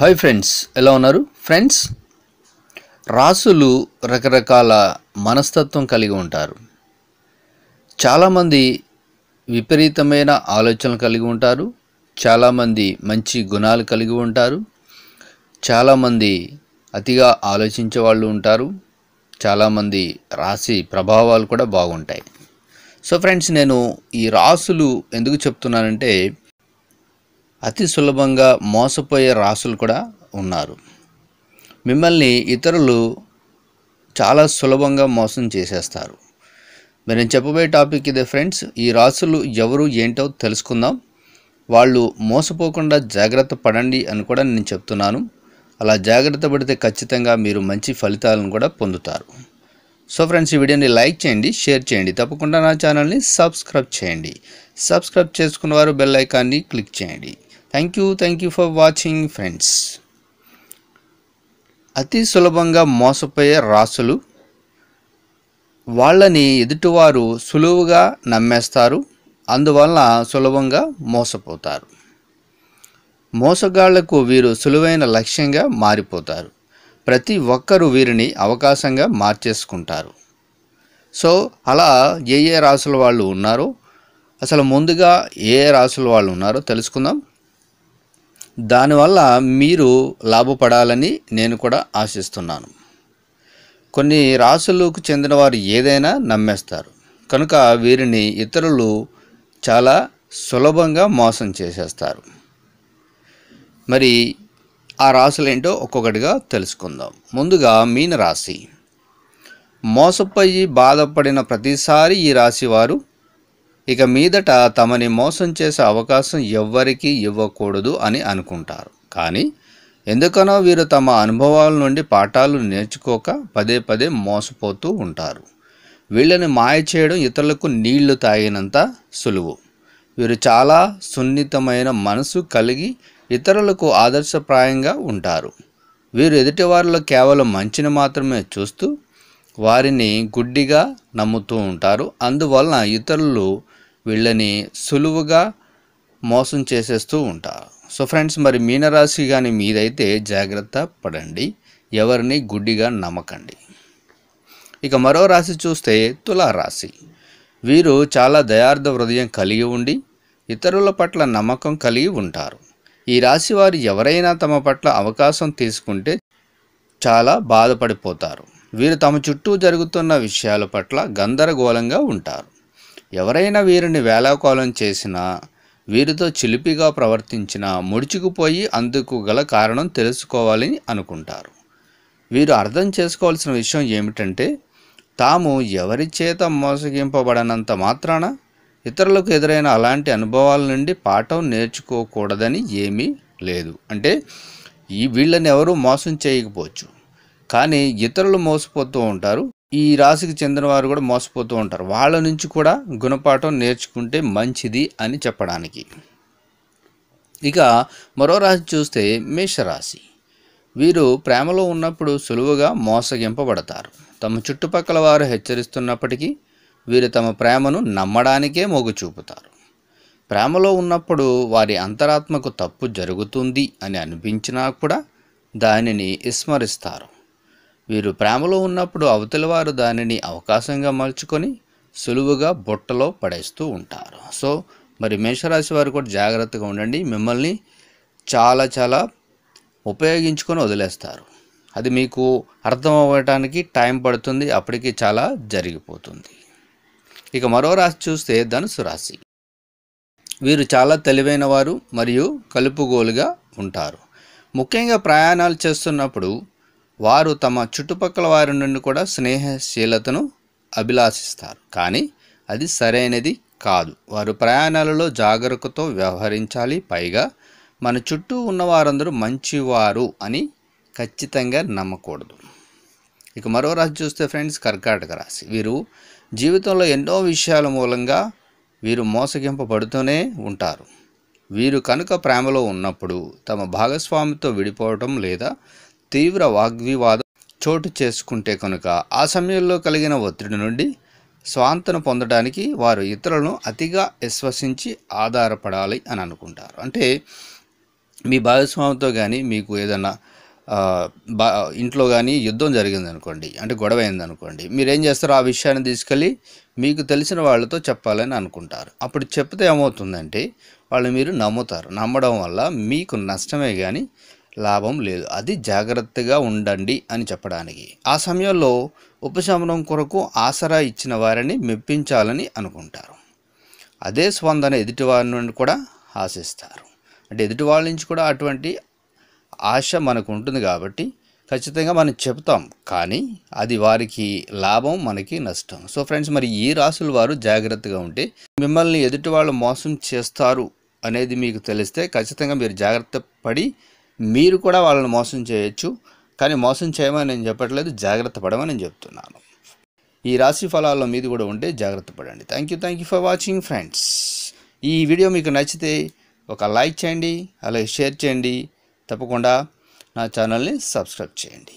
Hi friends ఎలా ఉన్నారు? Friends రాసులు రకరకాల మనస్తత్వం కలిగి ఉంటారు. చాలామంది విపరీతమైన ఆలోచనలు కలిగి ఉంటారు. చాలామంది మంచి గుణాలు కలిగి ఉంటారు. చాలామంది అతిగా ఆలోచించే వాళ్ళు ఉంటారు. చాలామంది రాసి ప్రభావాలు కూడా బాగుంటాయి. సో ఫ్రెండ్స్ నేను ఈ రాసులు ఎందుకు చెప్తున్నానంటే అతి సులభంగా మోసపోయే రాసులు కూడా ఉన్నారు. మిమ్మల్ని ఇతరులు చాలా సులభంగా మోసం చేసేస్తారు. మరి నేను చెప్పబోయే టాపిక్ ఇదే ఫ్రెండ్స్. ఈ రాసులు ఎవరు ఏంటో తెలుసుకుందాం. వాళ్ళు మోసపోకుండా జాగ్రత్త పడండి అని కూడా నేను చెప్తున్నాను. అలా జాగ్రత్త పడితే ఖచ్చితంగా మీరు మంచి ఫలితాలను కూడా పొందుతారు. సో ఫ్రెండ్స్ ఈ వీడియోని లైక్ చేయండి షేర్ చేయండి. తప్పకుండా నా ఛానల్ని సబ్స్క్రైబ్ చేయండి. సబ్స్క్రైబ్ చేసుకున్న వారు బెల్ ఐకాన్ని క్లిక్ చేయండి. Thank you thank you for watching friends అతి సులభంగా మోసపోయే రాసులు వాళ్ళని ఎదుటివారు సులువుగా నమ్మేస్తారు అందువలన సులభంగా మోసపోతారు. మోసగాళ్ళకు వీరు సులువైన లక్ష్యంగా మారిపోతారు. ప్రతి ఒక్కరూ వీరిని అవకాశంగా మార్చేసుకుంటారు. సో అలా ఏ ఏ రాసుల వాళ్ళు ఉన్నారో అసలు ముందుగా ఏ ఏ రాసుల వాళ్ళు ఉన్నారో తెలుసుకుందాం. దానివల్ల మీరు లాభపడాలని నేను కూడా ఆశిస్తున్నాను. కొన్ని రాసులకు చెందిన వారు ఏదైనా నమ్మేస్తారు. కనుక వీరిని ఇతరులు చాలా సులభంగా మోసం చేసేస్తారు. మరి ఆ రాసులేంటో ఒక్కొక్కటిగా తెలుసుకుందాం. ముందుగా మీన రాశి మోసపోయి బాధపడిన ప్రతిసారి ఈ రాశి వారు ఇక మీదట తమని మోసం చేసే అవకాశం ఎవ్వరికీ ఇవ్వకూడదు అని అనుకుంటారు. కానీ ఎందుకనో వీరు తమ అనుభవాల నుండి పాఠాలు నేర్చుకోక పదే పదే మోసపోతూ ఉంటారు. వీళ్ళని మాయ చేయడం ఇతరులకు నీళ్ళు తాగినంత సులువు. వీరు చాలా సున్నితమైన మనసు కలిగి ఇతరులకు ఆదర్శప్రాయంగా ఉంటారు. వీరు ఎదుటివారిలో కేవలం మంచిని మాత్రమే చూస్తూ వారిని గుడ్డిగా నమ్ముతూ ఉంటారు. అందువలన ఇతరులు వీళ్ళని సులువుగా మోసం చేసేస్తూ ఉంటారు. సో ఫ్రెండ్స్ మరి మీనరాశి కానీ మీదైతే జాగ్రత్త పడండి. ఎవరిని గుడ్డిగా నమ్మకండి. ఇక మరో రాశి చూస్తే తులారాశి. వీరు చాలా దయార్థ హృదయం కలిగి ఉండి ఇతరుల పట్ల నమ్మకం కలిగి ఉంటారు. ఈ రాశి వారు ఎవరైనా తమ పట్ల అవకాశం తీసుకుంటే చాలా బాధపడిపోతారు. వీరు తమ చుట్టూ జరుగుతున్న విషయాల పట్ల గందరగోళంగా ఉంటారు. ఎవరైనా వీరిని వేలాకోలం చేసినా వీరితో చిలిపిగా ప్రవర్తించినా ముడుచుకుపోయి అందుకు గల కారణం తెలుసుకోవాలని అనుకుంటారు. వీరు అర్థం చేసుకోవాల్సిన విషయం ఏమిటంటే తాము ఎవరి చేత మోసగింపబడనంత మాత్రాన ఇతరులకు ఎదురైన అలాంటి అనుభవాల నుండి పాఠం నేర్చుకోకూడదని ఏమీ లేదు. అంటే ఈ వీళ్ళని ఎవరు మోసం చేయకపోవచ్చు. కానీ ఇతరులు మోసపోతూ ఉంటారు. ఈ రాశికి చెందిన వారు కూడా మోసపోతూ ఉంటారు. వాళ్ళ నుంచి కూడా గుణపాఠం నేర్చుకుంటే మంచిది అని చెప్పడానికి. ఇక మరో రాశి చూస్తే మేషరాశి. వీరు ప్రేమలో ఉన్నప్పుడు సులువుగా మోసగింపబడతారు. తమ చుట్టుపక్కల వారు హెచ్చరిస్తున్నప్పటికీ వీరు తమ ప్రేమను నమ్మడానికే మొగ్గు చూపుతారు. ప్రేమలో ఉన్నప్పుడు వారి అంతరాత్మకు తప్పు జరుగుతుంది అని అనిపించినా కూడా దానిని విస్మరిస్తారు. వీరు ప్రేమలో ఉన్నప్పుడు అవతలి వారు దానిని అవకాశంగా మలుచుకొని సులువుగా బుట్టలో పడేస్తూ ఉంటారు. సో మరి మేషరాశి వారు కూడా జాగ్రత్తగా ఉండండి. మిమ్మల్ని చాలా చాలా ఉపయోగించుకొని వదిలేస్తారు. అది మీకు అర్థం అవ్వటానికి టైం పడుతుంది. అప్పటికి చాలా జరిగిపోతుంది. ఇక మరో రాశి చూస్తే ధనుసు రాశి. వీరు చాలా తెలివైన వారు మరియు కలుపుగోలుగా ఉంటారు. ముఖ్యంగా ప్రయాణాలు చేస్తున్నప్పుడు వారు తమ చుట్టుపక్కల వారి నుండి కూడా స్నేహశీలతను అభిలాషిస్తారు. కానీ అది సరైనది కాదు. వారు ప్రయాణాలలో జాగ్రత్తతో వ్యవహరించాలి. పైగా మన చుట్టూ ఉన్న వారందరూ మంచివారు అని ఖచ్చితంగా నమ్మకూడదు. ఇక మరో రాశి చూస్తే ఫ్రెండ్స్ కర్కాటక రాశి. వీరు జీవితంలో ఎన్నో విషయాల మూలంగా వీరు మోసగింపబడుతూనే ఉంటారు. వీరు కనుక ప్రేమలో ఉన్నప్పుడు తమ భాగస్వామితో విడిపోవటం లేదా తీవ్ర వాగ్వివాదం చోటు చేసుకుంటే కనుక ఆ సమయంలో కలిగిన ఒత్తిడి నుండి స్వాంతన పొందడానికి వారు ఇతరులను అతిగా విశ్వసించి ఆధారపడాలి అని అనుకుంటారు. అంటే మీ భాగస్వామితో కానీ మీకు ఏదన్నా బా ఇంట్లో కానీ యుద్ధం జరిగింది అనుకోండి అంటే గొడవ అయింది అనుకోండి మీరు ఏం చేస్తారు ఆ విషయాన్ని తీసుకెళ్ళి మీకు తెలిసిన వాళ్ళతో చెప్పాలని అనుకుంటారు. అప్పుడు చెప్తే ఏమవుతుందంటే వాళ్ళు మీరు నమ్ముతారు. నమ్మడం వల్ల మీకు నష్టమే కానీ లాభం లేదు. అది జాగ్రత్తగా ఉండండి అని చెప్పడానికి. ఆ సమయంలో ఉపశమనం కొరకు ఆసరా ఇచ్చిన వారిని మెప్పించాలని అనుకుంటారు. అదే స్పందన ఎదుటివారి నుండి కూడా ఆశిస్తారు. అంటే ఎదుటి వాళ్ళ నుంచి కూడా అటువంటి ఆశ మనకు ఉంటుంది కాబట్టి ఖచ్చితంగా మనం చెప్తాం. కానీ అది వారికి లాభం మనకి నష్టం. సో ఫ్రెండ్స్ మరి ఈ రాసుల వారు జాగ్రత్తగా ఉంటే మిమ్మల్ని ఎదుటి వాళ్ళు మోసం చేస్తారు అనేది మీకు తెలిస్తే ఖచ్చితంగా మీరు జాగ్రత్త పడి మీరు కూడా వాళ్ళని మోసం చేయొచ్చు. కానీ మోసం చేయమని నేను చెప్పట్లేదు జాగ్రత్త పడమని నేను చెప్తున్నాను. ఈ రాశి ఫలాల్లో మీది కూడా ఉంటే జాగ్రత్త పడండి. Thank you thank you for watching friends ఈ వీడియో మీకు నచ్చితే ఒక లైక్ చేయండి అలాగే షేర్ చేయండి. తప్పకుండా నా ఛానల్ని సబ్స్క్రైబ్ చేయండి.